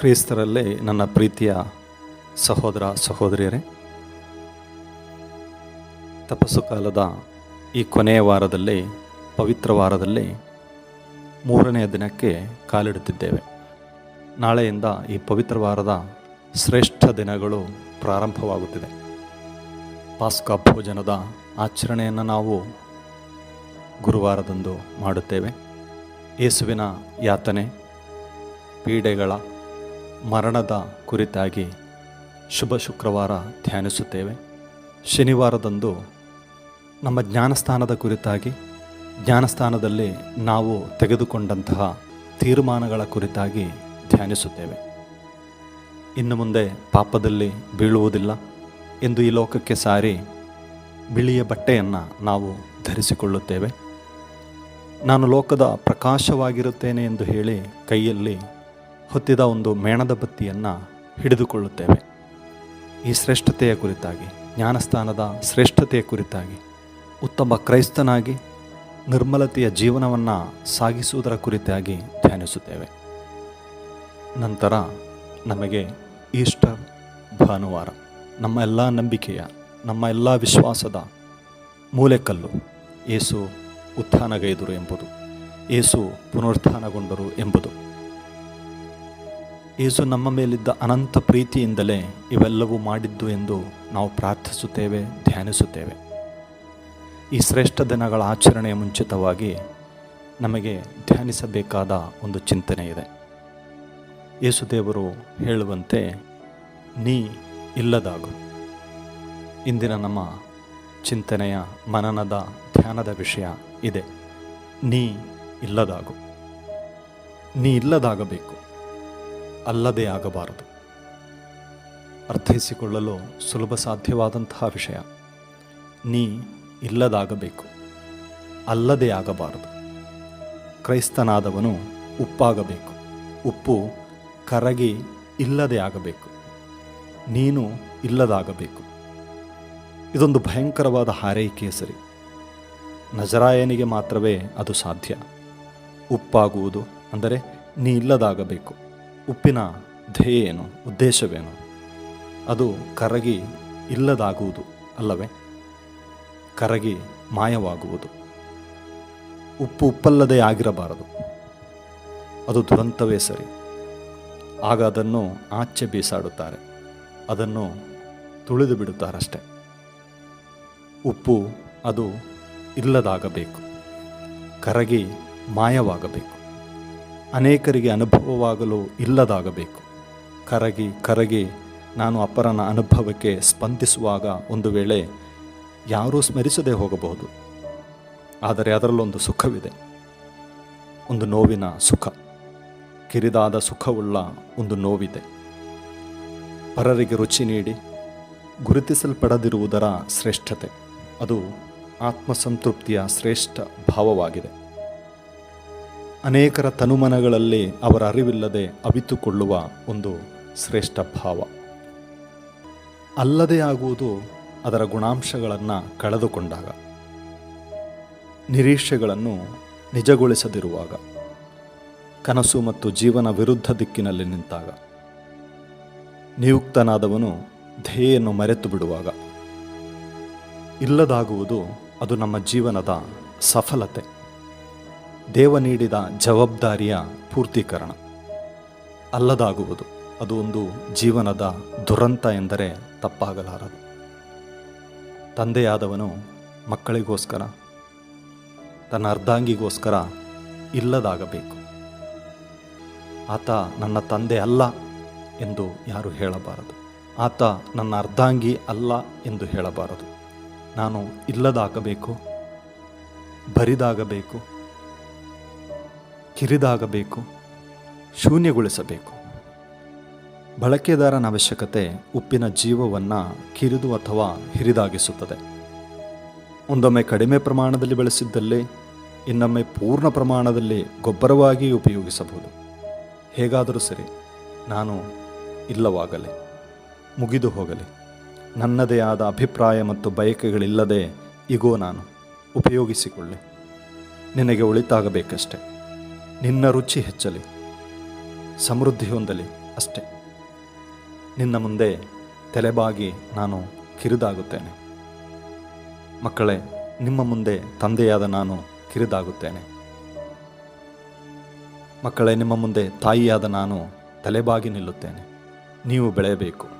ಕ್ರೈಸ್ತರಲ್ಲೇ ನನ್ನ ಪ್ರೀತಿಯ ಸಹೋದರ ಸಹೋದರಿಯರೇ, ತಪಸ್ಸು ಕಾಲದ ಈ ಕೊನೆಯ ವಾರದಲ್ಲಿ, ಪವಿತ್ರ ವಾರದಲ್ಲಿ ಮೂರನೆಯ ದಿನಕ್ಕೆ ಕಾಲಿಡುತ್ತಿದ್ದೇವೆ. ನಾಳೆಯಿಂದ ಈ ಪವಿತ್ರ ವಾರದ ಶ್ರೇಷ್ಠ ದಿನಗಳು ಪ್ರಾರಂಭವಾಗುತ್ತಿದೆ. ಪಾಸ್ಕಾ ಭೋಜನದ ಆಚರಣೆಯನ್ನು ನಾವು ಗುರುವಾರದಂದು ಮಾಡುತ್ತೇವೆ. ಯೇಸುವಿನ ಯಾತನೆ, ಪೀಡೆಗಳ ಮರಣದ ಕುರಿತಾಗಿ ಶುಭ ಶುಕ್ರವಾರ ಧ್ಯಾನಿಸುತ್ತೇವೆ. ಶನಿವಾರದಂದು ನಮ್ಮ ಜ್ಞಾನಸ್ಥಾನದ ಕುರಿತಾಗಿ, ಜ್ಞಾನಸ್ಥಾನದಲ್ಲಿ ನಾವು ತೆಗೆದುಕೊಂಡಂತಹ ತೀರ್ಮಾನಗಳ ಕುರಿತಾಗಿ ಧ್ಯಾನಿಸುತ್ತೇವೆ. ಇನ್ನು ಮುಂದೆ ಪಾಪದಲ್ಲಿ ಬೀಳುವುದಿಲ್ಲ ಎಂದು ಈ ಲೋಕಕ್ಕೆ ಸಾರಿ ಬಿಳಿಯ ಬಟ್ಟೆಯನ್ನು ನಾವು ಧರಿಸಿಕೊಳ್ಳುತ್ತೇವೆ. ನಾನು ಲೋಕದ ಪ್ರಕಾಶವಾಗಿರುತ್ತೇನೆ ಎಂದು ಹೇಳಿ ಕೈಯಲ್ಲಿ ಹೊತ್ತಿದ ಒಂದು ಮೇಣದ ಬತ್ತಿಯನ್ನು ಹಿಡಿದುಕೊಳ್ಳುತ್ತೇವೆ. ಈ ಶ್ರೇಷ್ಠತೆಯ ಕುರಿತಾಗಿ, ಜ್ಞಾನಸ್ಥಾನದ ಶ್ರೇಷ್ಠತೆಯ ಕುರಿತಾಗಿ, ಉತ್ತಮ ಕ್ರೈಸ್ತನಾಗಿ, ನಿರ್ಮಲತೆಯ ಜೀವನವನ್ನು ಸಾಗಿಸುವುದರ ಕುರಿತಾಗಿ ಧ್ಯಾನಿಸುತ್ತೇವೆ. ನಂತರ ನಮಗೆ ಈಸ್ಟರ್ ಭಾನುವಾರ, ನಮ್ಮ ಎಲ್ಲ ನಂಬಿಕೆಯ, ನಮ್ಮ ಎಲ್ಲ ವಿಶ್ವಾಸದ ಮೂಲೆಕಲ್ಲು ಏಸು ಉತ್ಥಾನಗೈದರು ಎಂಬುದು, ಏಸು ಪುನರುತ್ಥಾನಗೊಂಡರು ಎಂಬುದು. ಏಸು ನಮ್ಮ ಮೇಲಿದ್ದ ಅನಂತ ಪ್ರೀತಿಯಿಂದಲೇ ಇವೆಲ್ಲವೂ ಮಾಡಿದ್ದು ಎಂದು ನಾವು ಪ್ರಾರ್ಥಿಸುತ್ತೇವೆ, ಧ್ಯಾನಿಸುತ್ತೇವೆ. ಈ ಶ್ರೇಷ್ಠ ದಿನಗಳ ಆಚರಣೆಯ ಮುಂಚಿತವಾಗಿ ನಮಗೆ ಧ್ಯಾನಿಸಬೇಕಾದ ಒಂದು ಚಿಂತನೆ ಇದೆ. ಯೇಸುದೇವರು ಹೇಳುವಂತೆ, ನೀ ಇಲ್ಲದಾಗು. ಇಂದಿನ ನಮ್ಮ ಚಿಂತನೆಯ ಮನನದ ಧ್ಯಾನದ ವಿಷಯ ಇದೆ. ನೀ ಇಲ್ಲದಾಗು. ನೀ ಇಲ್ಲದಾಗಬೇಕು. ಅಲ್ಲದೆ ಆಗಬಾರದು. ಅರ್ಥೈಸಿಕೊಳ್ಳಲು ಸುಲಭ ಸಾಧ್ಯವಾದಂತಹ ವಿಷಯ. ನೀ ಇಲ್ಲದಾಗಬೇಕು. ಅಲ್ಲದೆ ಆಗಬಾರದು. ಕ್ರೈಸ್ತನಾದವನು ಉಪ್ಪಾಗಬೇಕು. ಉಪ್ಪು ಕರಗಿ ಇಲ್ಲದೆ ಆಗಬೇಕು. ನೀನು ಇಲ್ಲದಾಗಬೇಕು. ಇದೊಂದು ಭಯಂಕರವಾದ ಹಾರೈಕೆಯ ಸರಿ ನಜರಾಯನಿಗೆ ಮಾತ್ರವೇ ಅದು ಸಾಧ್ಯ. ಉಪ್ಪಾಗುವುದು ಅಂದರೆ ನೀ ಇಲ್ಲದಾಗಬೇಕು. ಉಪ್ಪಿನ ಧ್ಯೇಯ ಏನು ಉದ್ದೇಶವೇನು? ಅದು ಕರಗಿ ಇಲ್ಲದಾಗುವುದು ಅಲ್ಲವೇ? ಕರಗಿ ಮಾಯವಾಗುವುದು. ಉಪ್ಪು ಉಪ್ಪಲ್ಲದೆ ಆಗಿರಬಾರದು. ಅದು ದುರಂತವೇ ಸರಿ. ಆಗ ಅದನ್ನು ಆಚೆ ಬೀಸಾಡುತ್ತಾರೆ. ಅದನ್ನು ತುಳಿದು ಬಿಡುತ್ತಾರಷ್ಟೆ. ಉಪ್ಪು ಅದು ಇಲ್ಲದಾಗಬೇಕು. ಕರಗಿ ಮಾಯವಾಗಬೇಕು. ಅನೇಕರಿಗೆ ಅನುಭವವಾಗಲು ಇಲ್ಲದಾಗಬೇಕು. ಕರಗಿ ಕರಗಿ ನಾನು ಅಪರನ ಅನುಭವಕ್ಕೆ ಸ್ಪಂದಿಸುವಾಗ ಒಂದು ವೇಳೆ ಯಾರೂ ಸ್ಮರಿಸದೇ ಹೋಗಬಹುದು. ಆದರೆ ಅದರಲ್ಲೊಂದು ಸುಖವಿದೆ. ಒಂದು ನೋವಿನ ಸುಖ. ಕಿರಿದಾದ ಸುಖವುಳ್ಳ ಒಂದು ನೋವಿದೆ. ಪರರಿಗೆ ರುಚಿ ನೀಡಿ, ಗುರುತಿಸಲ್ಪಡದಿರುವುದರ ಶ್ರೇಷ್ಠತೆ. ಅದು ಆತ್ಮಸಂತೃಪ್ತಿಯ ಶ್ರೇಷ್ಠ ಭಾವವಾಗಿದೆ. ಅನೇಕರ ತನುಮನಗಳಲ್ಲಿ ಅವರ ಅರಿವಿಲ್ಲದೆ ಅವಿತುಕೊಳ್ಳುವ ಒಂದು ಶ್ರೇಷ್ಠ ಭಾವ. ಅಲ್ಲದೆ ಆಗುವುದು ಅದರ ಗುಣಾಂಶಗಳನ್ನು ಕಳೆದುಕೊಂಡಾಗ. ನಿರೀಕ್ಷೆಗಳನ್ನು ನಿಜಗೊಳಿಸದಿರುವಾಗ. ಕನಸು ಮತ್ತು ಜೀವನ ವಿರುದ್ಧ ದಿಕ್ಕಿನಲ್ಲಿ ನಿಂತಾಗ. ನಿಯುಕ್ತನಾದವನು ಧ್ಯೇಯನ್ನು ಮರೆತು ಬಿಡುವಾಗ. ಇಲ್ಲದಾಗುವುದು ಅದು ನಮ್ಮ ಜೀವನದ ಸಫಲತೆ. ದೇವ ನೀಡಿದ ಜವಾಬ್ದಾರಿಯ ಪೂರ್ತೀಕರಣ. ಅಲ್ಲದಾಗುವುದು, ಅದು ಒಂದು ಜೀವನದ ದುರಂತ ಎಂದರೆ ತಪ್ಪಾಗಲಾರದು. ತಂದೆಯಾದವನು ಮಕ್ಕಳಿಗೋಸ್ಕರ, ತನ್ನ ಅರ್ಧಾಂಗಿಗೋಸ್ಕರ ಇಲ್ಲದಾಗಬೇಕು. ಆತ ನನ್ನ ತಂದೆ ಅಲ್ಲ ಎಂದು ಯಾರು ಹೇಳಬಾರದು. ಆತ ನನ್ನ ಅರ್ಧಾಂಗಿ ಅಲ್ಲ ಎಂದು ಹೇಳಬಾರದು. ನಾನು ಇಲ್ಲದಾಗಬೇಕು, ಬರಿದಾಗಬೇಕು ಕಿರಿದಾಗಬೇಕು, ಶೂನ್ಯಗೊಳಿಸಬೇಕು. ಬಳಕೆದಾರನ ಅವಶ್ಯಕತೆ ಉಪ್ಪಿನ ಜೀವವನ್ನು ಕಿರಿದು ಅಥವಾ ಹಿರಿದಾಗಿಸುತ್ತದೆ. ಒಂದೊಮ್ಮೆ ಕಡಿಮೆ ಪ್ರಮಾಣದಲ್ಲಿ ಬೆಳೆಸಿದ್ದಲ್ಲಿ, ಇನ್ನೊಮ್ಮೆ ಪೂರ್ಣ ಪ್ರಮಾಣದಲ್ಲಿ ಗೊಬ್ಬರವಾಗಿ ಉಪಯೋಗಿಸಬಹುದು. ಹೇಗಾದರೂ ಸರಿ, ನಾನು ಇಲ್ಲವಾಗಲಿ, ಮುಗಿದು ಹೋಗಲಿ. ನನ್ನದೇ ಆದ ಅಭಿಪ್ರಾಯ ಮತ್ತು ಬಯಕೆಗಳಿಲ್ಲದೆ ಇಗೋ ನಾನು, ಉಪಯೋಗಿಸಿಕೊಳ್ಳಿ. ನಿನಗೆ ಒಳಿತಾಗಬೇಕಷ್ಟೆ. ನಿನ್ನ ರುಚಿ ಹೆಚ್ಚಲಿ, ಸಮೃದ್ಧಿ ಹೊಂದಲಿ ಅಷ್ಟೆ. ನಿನ್ನ ಮುಂದೆ ತಲೆಬಾಗಿ ನಾನು ಕಿರಿದಾಗುತ್ತೇನೆ. ಮಕ್ಕಳೇ, ನಿಮ್ಮ ಮುಂದೆ ತಂದೆಯಾದ ನಾನು ಕಿರಿದಾಗುತ್ತೇನೆ. ಮಕ್ಕಳೇ, ನಿಮ್ಮ ಮುಂದೆ ತಾಯಿಯಾದ ನಾನು ತಲೆಬಾಗಿ ನಿಲ್ಲುತ್ತೇನೆ. ನೀವು ಬೆಳೆಯಬೇಕು.